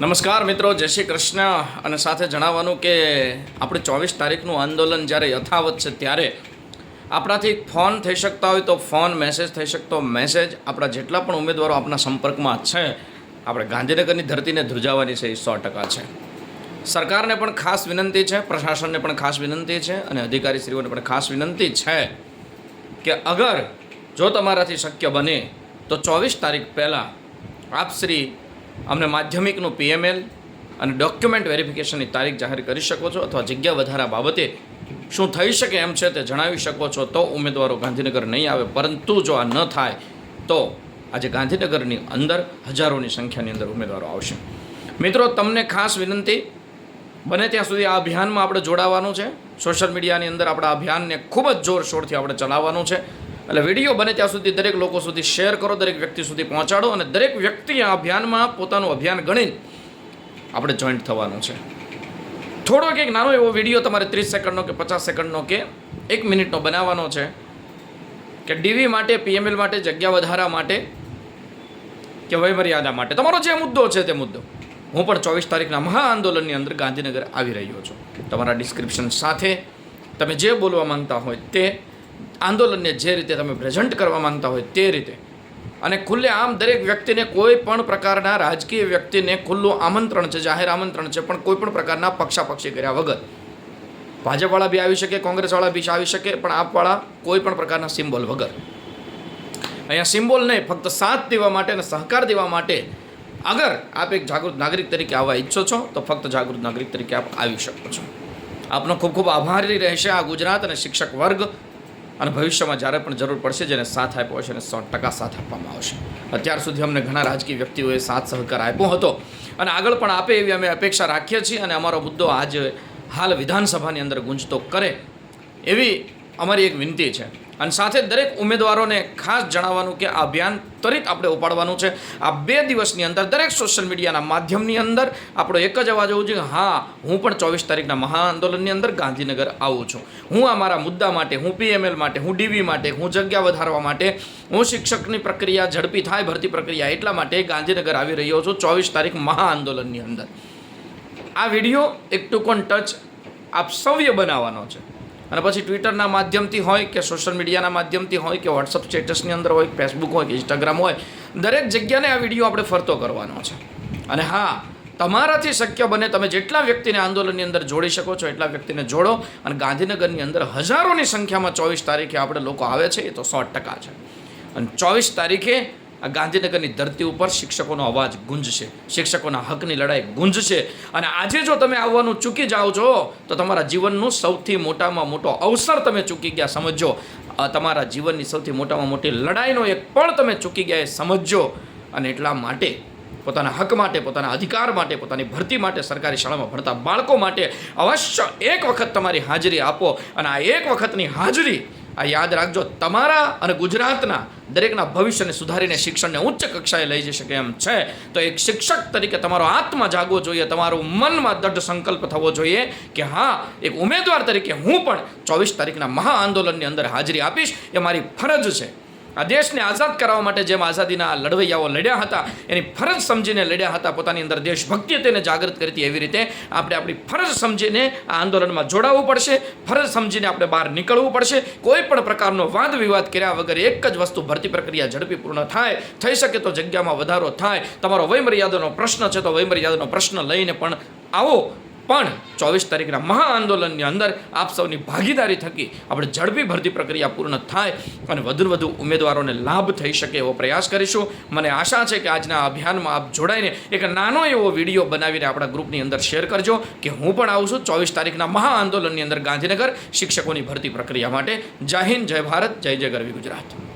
નમસ્કાર મિત્રો, જય શ્રી કૃષ્ણ. અને સાથે જણાવવાનું કે આપણે ચોવીસ તારીખનું આંદોલન જ્યારે યથાવત છે ત્યારે આપણાથી ફોન થઈ શકતા હોય તો ફોન, મેસેજ થઈ શકતો મેસેજ. આપણા જેટલા પણ ઉમેદવારો આપણા સંપર્કમાં છે, આપણે ગાંધીનગરની ધરતીને ધ્રુજાવવાની છે એ સો ટકા છે. સરકારને પણ ખાસ વિનંતી છે, પ્રશાસનને પણ ખાસ વિનંતી છે, અને અધિકારીશ્રીઓને પણ ખાસ વિનંતી છે કે અગર જો તમારાથી શક્ય બને, તો ચોવીસ તારીખ પહેલાં આપ શ્રી અમને માધ્યમિકનું પીએમએલ અને ડોક્યુમેન્ટ વેરિફિકેશનની તારીખ જાહેર કરી શકો છો અથવા જગ્યા વધારા બાબતે શું થઈ શકે એમ છે તે જણાવી શકો છો તો ઉમેદવારો ગાંધીનગર નહીં આવે. પરંતુ જો આ ન થાય, તો આજે ગાંધીનગરની અંદર હજારોની સંખ્યાની અંદર ઉમેદવારો આવશે. મિત્રો, તમને ખાસ વિનંતી, બને ત્યાં સુધી આ અભિયાનમાં આપણે જોડાવાનું છે. સોશિયલ મીડિયાની અંદર આપણા અભિયાનને ખૂબ જ જોરશોરથી આપણે ચલાવવાનું છે. એટલે વીડિયો બને ત્યાં સુધી દરેક લોકો સુધી શેર કરો, દરેક વ્યક્તિ સુધી પહોંચાડો અને દરેક વ્યક્તિ આ અભિયાનમાં પોતાનું અભિયાન ગણીને આપણે જોઈન્ટ થવાનું છે. થોડોક એક નાનો એવો વીડિયો તમારે ત્રીસ સેકન્ડનો કે પચાસ સેકન્ડનો કે એક મિનિટનો બનાવવાનો છે કે ડીવી માટે, પીએમએલ માટે, જગ્યા વધારા માટે કે વયમર્યાદા માટે. તમારો જે મુદ્દો છે તે મુદ્દો. હું પણ ચોવીસ તારીખના મહા આંદોલનની અંદર ગાંધીનગર આવી રહ્યો છું. તમારા ડિસ્ક્રિપ્શન સાથે તમે જે બોલવા માંગતા હોય તે આંદોલનને જે રીતે તમે પ્રેઝન્ટ કરવા માંગતા હોય તે રીતે. અને ખુલ્લે આમ દરેક વ્યક્તિને કોઈ પણ પ્રકારના રાજકીય વ્યક્તિને ખુલ્લું આમંત્રણ છે, જાહેર આમંત્રણ છે, પણ કોઈ પણ પ્રકારના પક્ષાપક્ષી કર્યા વગર. ભાજપવાળા બી આવી શકે, કોંગ્રેસવાળા બી આવી શકે, પણ આપવાળા કોઈ પણ પ્રકારના સિમ્બોલ વગર. અહીંયા સિમ્બોલ નહીં, ફક્ત સાથ દેવા માટે અને સહકાર દેવા માટે અગર આપ એક જાગૃત નાગરિક તરીકે આવવા ઈચ્છો છો, તો ફક્ત જાગૃત નાગરિક તરીકે આપ આવી શકો છો. આપનો ખૂબ ખૂબ આભારી રહેશે આ ગુજરાત અને શિક્ષક વર્ગ અને ભવિષ્યમાં જ્યારે પણ જરૂર પડશે જેને સાથ આપ્યો હશે અને સો ટકા સાથ આપવામાં આવશે. અત્યાર સુધી અમને ઘણા રાજકીય વ્યક્તિઓએ સાથ સહકાર આપ્યો હતો અને આગળ પણ આપે એવી અમે અપેક્ષા રાખીએ છીએ અને અમારો મુદ્દો આજે હાલ વિધાનસભાની અંદર ગુંજતો કરે એવી અમારી એક વિનંતી છે. અને સાથે દરેક ઉમેદવારોને ખાસ જણાવવાનું કે આ અભિયાન ત્વરિત આપણે ઉપાડવાનું છે. આ બે દિવસની અંદર દરેક સોશિયલ મીડિયાના માધ્યમની અંદર આપણો એક જ અવાજ હોવું જોઈએ. હા, હું પણ ચોવીસ તારીખના મહા આંદોલનની અંદર ગાંધીનગર આવું છું. હું આ મારા મુદ્દા માટે, હું પીએમએલ માટે, હું ડીવી માટે, હું જગ્યા વધારવા માટે, હું શિક્ષકની પ્રક્રિયા ઝડપી થાય, ભરતી પ્રક્રિયા એટલા માટે ગાંધીનગર આવી રહ્યો છું ચોવીસ તારીખ મહા આંદોલનની અંદર. આ વીડિયો એક ટુ કોન ટચ આપ સૌએ બનાવવાનો છે. અને પછી ટ્વિટરના માધ્યમથી હોય કે સોશિયલ મીડિયાના માધ્યમથી હોય કે વોટ્સઅપ સ્ટેટસની અંદર હોય ફેસબુક હોય કે ઇન્સ્ટાગ્રામ હોય, દરેક જગ્યાને આ વીડિયો આપણે ફરતો કરવાનો છે. અને હા, તમારાથી શક્ય બને તમે જેટલા વ્યક્તિને આંદોલનની અંદર જોડી શકો છો, એટલા વ્યક્તિને જોડો. અને ગાંધીનગરની અંદર હજારોની સંખ્યામાં ચોવીસ તારીખે આપણે લોકો આવે છે, એ તો સો ટકા છે. અને ચોવીસ તારીખે આ ગાંધીનગરની ધરતી ઉપર શિક્ષકોનો અવાજ ગુંજશે. શિક્ષકોના હકની લડાઈ ગુંજશે. અને આજે જો તમે આવવાનું ચૂકી જાઓ છો, તો તમારા જીવનનું સૌથી મોટામાં મોટો અવસર તમે ચૂકી ગયા સમજો તમારા જીવનની સૌથી મોટામાં મોટી લડાઈનો એક પણ તમે ચૂકી ગયા એ સમજો અને એટલા માટે પોતાના હક માટે, પોતાના અધિકાર માટે, પોતાની ભરતી માટે સરકારી શાળામાં ભણતા બાળકો માટે અવશ્ય એક વખત તમારી હાજરી આપો. અને આ એક વખતની હાજરી આ યાદ રાખજો, તમારા અને ગુજરાતના દરેકના ભવિષ્યને સુધારીને શિક્ષણને ઉચ્ચ કક્ષાએ લઈ જઈ શકે એમ છે. તો એક શિક્ષક તરીકે તમારો આત્મા જાગવો જોઈએ, તમારું મનમાં દઢ સંકલ્પ થવો જોઈએ કે હા, એક ઉમેદવાર તરીકે હું પણ ચોવીસ તારીખના મહા આંદોલનની અંદર હાજરી આપીશ. એ મારી ફરજ છે. આ દેશને આઝાદ કરાવવા માટે જેમ આઝાદીના લડવૈયાઓ લડ્યા હતા, એની ફરજ સમજીને લડ્યા હતા, પોતાની અંદર દેશભક્તિ તેને જાગૃત કરી હતી. એવી રીતે આપણે આપણી ફરજ સમજીને આ આંદોલનમાં જોડાવવું પડશે, ફરજ સમજીને આપણે બહાર નીકળવું પડશે. કોઈ પણ પ્રકારનો વાદ વિવાદ કર્યા વગર એક જ વસ્તુ ભરતી પ્રક્રિયા ઝડપી પૂર્ણ થાય, થઈ શકે તો જગ્યામાં વધારો થાય. તમારો વયમર્યાદાનો પ્રશ્ન છે તો વયમર્યાદાનો પ્રશ્ન લઈને પણ આવો. પણ ચોવીસ તારીખના મહા આંદોલનની અંદર આપ સૌની ભાગીદારી થકી આપણે ઝડપી ભરતી પ્રક્રિયા પૂર્ણ થાય અને વધુ વધુ ઉમેદવારોને લાભ થઈ શકે એવો પ્રયાસ કરીશું. મને આશા છે કે આજના અભિયાનમાં આપ જોડાઈને એક નાનો એવો વીડિયો બનાવીને આપણા ગ્રુપની અંદર શેર કરજો કે હું પણ આવું છું ચોવીસ તારીખના મહા આંદોલનની અંદર ગાંધીનગર શિક્ષકોની ભરતી પ્રક્રિયા માટે. જય હિન્દ, જય ભારત, જય જય ગરવી ગુજરાત.